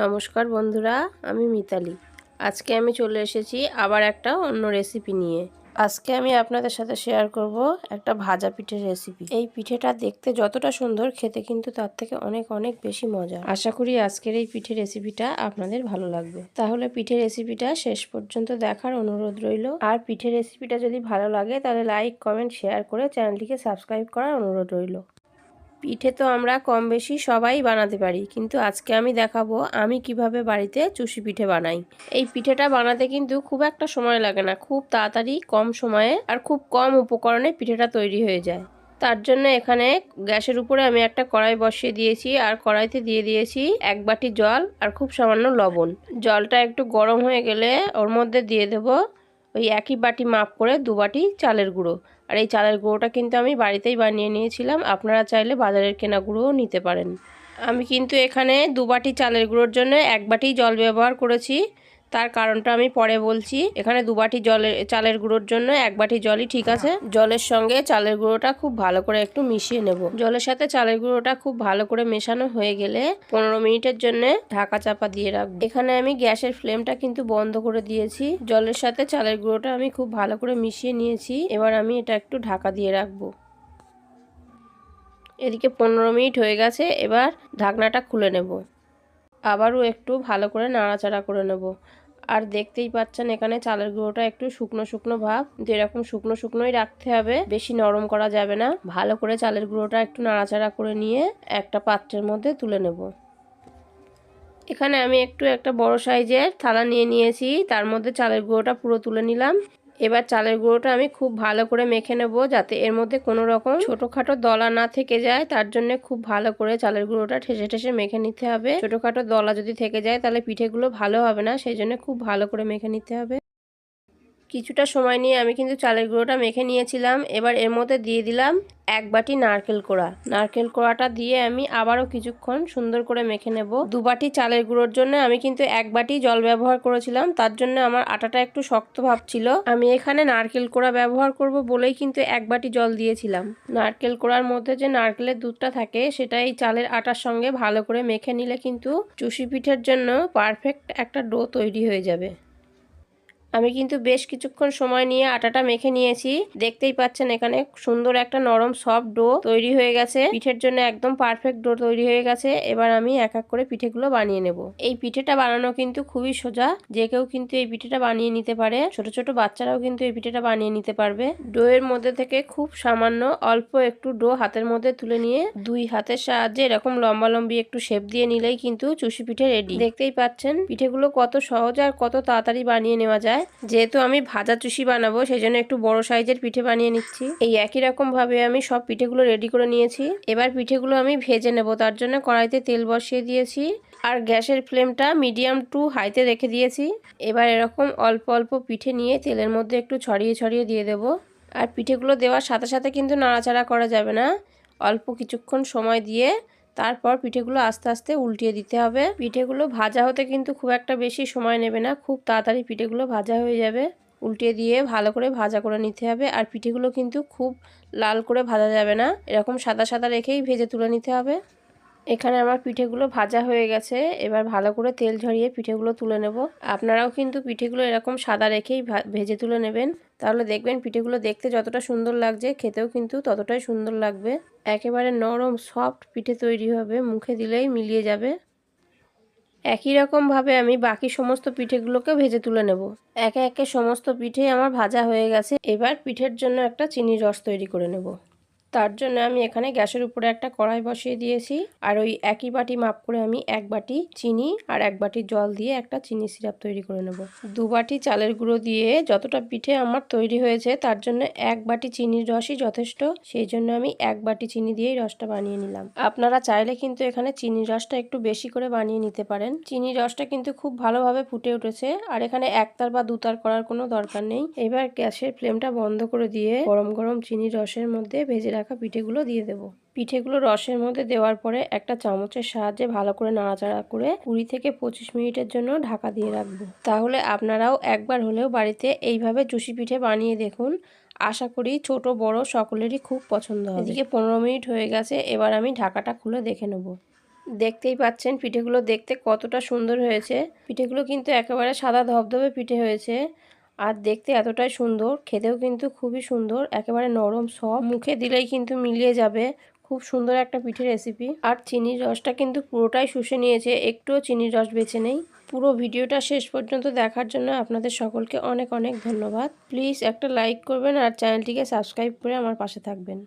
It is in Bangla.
নমস্কার বন্ধুরা, আমি মিতালি। আজকে আমি চলে এসেছি আবার একটা অন্য রেসিপি নিয়ে। আজকে আমি আপনাদের সাথে শেয়ার করব একটা ভাজা পিঠের রেসিপি এই পিঠেটা দেখতে যতটা সুন্দর, খেতে কিন্তু তার থেকে অনেক অনেক বেশি মজা। আশা করি আজকের এই পিঠের রেসিপিটা আপনাদের ভালো লাগবে। তাহলে পিঠের রেসিপিটা শেষ পর্যন্ত দেখার অনুরোধ রইল। আর পিঠের রেসিপিটা যদি ভালো লাগে, তাহলে লাইক কমেন্ট শেয়ার করে চ্যানেলটিকে সাবস্ক্রাইব করার অনুরোধ রইল। পিঠে তো আমরা কম বেশি সবাই বানাতে পারি, কিন্তু আজকে আমি দেখাবো আমি কীভাবে বাড়িতে চুষি পিঠে বানাই। এই পিঠেটা বানাতে কিন্তু খুব একটা সময় লাগে না, খুব তাড়াতাড়ি কম সময়ে আর খুব কম উপকরণে পিঠেটা তৈরি হয়ে যায়। তার জন্য এখানে গ্যাসের উপরে আমি একটা কড়াই বসিয়ে দিয়েছি, আর কড়াইতে দিয়ে দিয়েছি এক বাটি জল আর খুব সামান্য লবণ। জলটা একটু গরম হয়ে গেলে ওর মধ্যে দিয়ে দেব ওই একই বাটি মাপ করে দু বাটি চালের গুঁড়ো। আর এই চালের গুঁড়োটা কিন্তু আমি বাড়িতেই বানিয়ে নিয়েছিলাম। আপনারা চাইলে বাজারের কেনা গুঁড়োও নিতে পারেন। আমি কিন্তু এখানে দু বাটি চালের গুঁড়োর জন্য এক বাটি জল ব্যবহার করেছি। তার কারণটা আমি পরে বলছি। এখানে দু বাটি জলের চালের গুঁড়োর জন্য এক বাটি জলই ঠিক আছে। জলের সঙ্গে চালের গুঁড়োটা খুব ভালো করে একটু মিশিয়ে নেব। জলের সাথে চালের গুঁড়োটা খুব ভালো করে মেশানো হয়ে গেলে পনেরো মিনিটের জন্য ঢাকা চাপা দিয়ে রাখব। এখানে আমি গ্যাসের ফ্লেমটা কিন্তু বন্ধ করে দিয়েছি। জলের সাথে চালের গুঁড়োটা আমি খুব ভালো করে মিশিয়ে নিয়েছি। এবার আমি এটা একটু ঢাকা দিয়ে রাখব। এদিকে পনেরো মিনিট হয়ে গেছে। এবার ঢাকনাটা খুলে নেব। আবারও একটু ভালো করে নাড়াচাড়া করে নেব। আর দেখতেই পাচ্ছেন এখানে চালের গুঁড়োটা একটু শুকনো শুকনো ভাব। যেরকম শুকনো শুকনোই রাখতে হবে, বেশি নরম করা যাবে না। ভালো করে চালের গুঁড়োটা একটু নাড়াচাড়া করে নিয়ে একটা পাত্রের মধ্যে তুলে নেব। এখানে আমি একটু একটা বড় সাইজের থালা নিয়ে নিয়েছি। তার মধ্যে চালের গুঁড়োটা পুরো তুলে নিলাম। এবার চালের গুঁড়োটা আমি খুব ভালো করে মেখে নেব যাতে এর মধ্যে কোনো রকম ছোটোখাটো দলা না থেকে যায়। তার জন্য খুব ভালো করে চালের গুঁড়োটা ঠেসে ঠেসে মেখে নিতে হবে। ছোটোখাটো দলা যদি থেকে যায়, তাহলে পিঠেগুলো ভালো হবে না। সেই জন্য খুব ভালো করে মেখে নিতে হবে। কিছুটা সময় নিয়ে আমি কিন্তু চালের গুঁড়োটা মেখে নিয়েছিলাম। এবার এর মধ্যে দিয়ে দিলাম এক বাটি নারকেল কোড়া। নারকেল কোড়াটা দিয়ে আমি আবারও কিছুক্ষণ সুন্দর করে মেখে নেব। দু বাটি চালের গুঁড়োর জন্য আমি কিন্তু এক বাটি জল ব্যবহার করেছিলাম। তার জন্য আমার আটাটা একটু শক্ত ভাব ছিল। আমি এখানে নারকেল কোড়া ব্যবহার করব বলেই কিন্তু এক বাটি জল দিয়েছিলাম। নারকেল কোড়ার মধ্যে যে নারকেলের দুধটা থাকে সেটা এই চালের আটার সঙ্গে ভালো করে মেখে নিলে কিন্তু চুষি পিঠের জন্য পারফেক্ট একটা ডো তৈরি হয়ে যাবে। আমি কিন্তু বেশ কিছুক্ষণ সময় নিয়ে আটাটা মেখে নিয়েছি। দেখতেই পাচ্ছেন এখানে সুন্দর একটা নরম সফট ডো তৈরি হয়ে গেছে। পিঠের জন্য একদম পারফেক্ট ডো তৈরি হয়ে গেছে। এবার আমি এক এক করে পিঠেগুলো বানিয়ে নেব। এই পিঠেটা বানানো কিন্তু খুবই সোজা। যে কেউ কিন্তু এই পিঠেটা বানিয়ে নিতে পারে। ছোট ছোট বাচ্চারাও কিন্তু এই পিঠেটা বানিয়ে নিতে পারবে। ডো এর মধ্যে থেকে খুব সামান্য অল্প একটু ডো হাতের মধ্যে তুলে নিয়ে দুই হাতের সাহায্যে এরকম লম্বা লম্বি একটু শেপ দিয়ে নিলেই কিন্তু চুষি পিঠে রেডি। দেখতেই পাচ্ছেন পিঠেগুলো কত সহজ আর কত তাড়াতাড়ি বানিয়ে নেওয়া যায়। যেহেতু আমি ভাজা চুষি বানাবো সেই জন্য একটু বড় সাইজের পিঠে বানিয়ে নিচ্ছি। এই একই রকম ভাবে আমি সব পিঠেগুলো রেডি করে নিয়েছি। এবার পিঠেগুলো আমি ভেজে নেব, তার জন্য কড়াইতে তেল বসিয়ে দিয়েছি। আর গ্যাসের ফ্লেমটা মিডিয়াম টু হাইতে রেখে দিয়েছি। এবার এরকম অল্প অল্প পিঠে নিয়ে তেলের মধ্যে একটু ছড়িয়ে ছড়িয়ে দিয়ে দেব। আর পিঠেগুলো দেওয়ার সাথে সাথে কিন্তু নাড়াচাড়া করা যাবে না। অল্প কিছুক্ষণ সময় দিয়ে তারপর পিঠেগুলো আস্তে আস্তে উল্টিয়ে দিতে হবে। পিঠেগুলো ভাজা হতে কিন্তু খুব একটা বেশি সময় নেবে না, খুব তাড়াতাড়ি পিঠেগুলো ভাজা হয়ে যাবে। উল্টিয়ে দিয়ে ভালো করে ভাজা করে নিতে হবে আর পিঠেগুলো কিন্তু খুব লাল করে ভাজা যাবে না, এরকম সাদা সাদা রেখেই ভেজে তুলে নিতে হবে। এখানে আমার পিঠেগুলো ভাজা হয়ে গেছে, এবার ভালো করে তেল ঝরিয়ে পিঠেগুলো তুলে নেব। আপনারাও কিন্তু পিঠেগুলো এরকম সাদা রেখেই ভেজে তুলে নেবেন। তাহলে দেখবেন পিঠেগুলো দেখতে যতটা সুন্দর লাগছে, খেতেও কিন্তু ততটাই সুন্দর লাগবে। একেবারে নরম সফট পিঠে তৈরি হবে, মুখে দিলেই মিলিয়ে যাবে। একই রকমভাবে আমি বাকি সমস্ত পিঠেগুলোকে ভেজে তুলে নেব। একে একে সমস্ত পিঠে আমার ভাজা হয়ে গেছে। এবার পিঠের জন্য একটা চিনির রস তৈরি করে নেব। তার জন্য আমি এখানে গ্যাসের উপরে একটা কড়াই বসিয়ে দিয়েছি। আর ওই একই বাটি মাপ করে আমি এক বাটি চিনি আর এক বাটি জল দিয়ে একটা চিনি সিরাপ তৈরি করে নেব। দু বাটি চালের গুঁড়ো দিয়ে যতটা পিঠে আমার তৈরি হয়েছে তার জন্য এক বাটি চিনির রসই যথেষ্ট। সেই জন্য আমি এক বাটি চিনি দিয়েই রসটা বানিয়ে নিলাম। আপনারা চাইলে কিন্তু এখানে চিনির রসটা একটু বেশি করে বানিয়ে নিতে পারেন। চিনির রসটা কিন্তু খুব ভালোভাবে ফুটে উঠেছে আর এখানে একতার বা দুতার করার কোনো দরকার নেই। এবার গ্যাসের ফ্লেমটা বন্ধ করে দিয়ে গরম গরম চিনির রসের মধ্যে ভেজে রাখা পিঠেগুলো দিয়ে দেবো। পিঠেগুলো রসের মধ্যে দেওয়ার পরে একটা চামচের সাহায্যে ভালো করে নাড়াচাড়া করে কুড়ি থেকে পঁচিশ মিনিটের জন্য ঢাকা দিয়ে রাখব। তাহলে আপনারাও একবার হলেও বাড়িতে এইভাবে চুষি পিঠে বানিয়ে দেখুন। আশা করি ছোট, বড় সকলেরই খুব পছন্দ হবে। এদিকে পনেরো মিনিট হয়ে গেছে, এবার আমি ঢাকাটা খুলে দেখে নেব। দেখতেই পাচ্ছেন পিঠেগুলো দেখতে কতটা সুন্দর হয়েছে। পিঠেগুলো কিন্তু একেবারে সাদা ধবধবে পিঠে হয়েছে। আর দেখতে এতটাই সুন্দর, খেতেও কিন্তু খুবই সুন্দর, একেবারে নরম সব মুখে দিলেই কিন্তু মিলিয়ে যাবে। খুব সুন্দর একটা পিঠে রেসিপি আর চিনির রসটা কিন্তু পুরোটাই শুষে নিয়েছে, একটুও চিনির রস বেছে নেই। পুরো ভিডিওটা শেষ পর্যন্ত দেখার জন্য আপনাদের সকলকে অনেক অনেক ধন্যবাদ। প্লিজ একটা লাইক করবেন আর চ্যানেলটিকে সাবস্ক্রাইব করে আমার পাশে থাকবেন।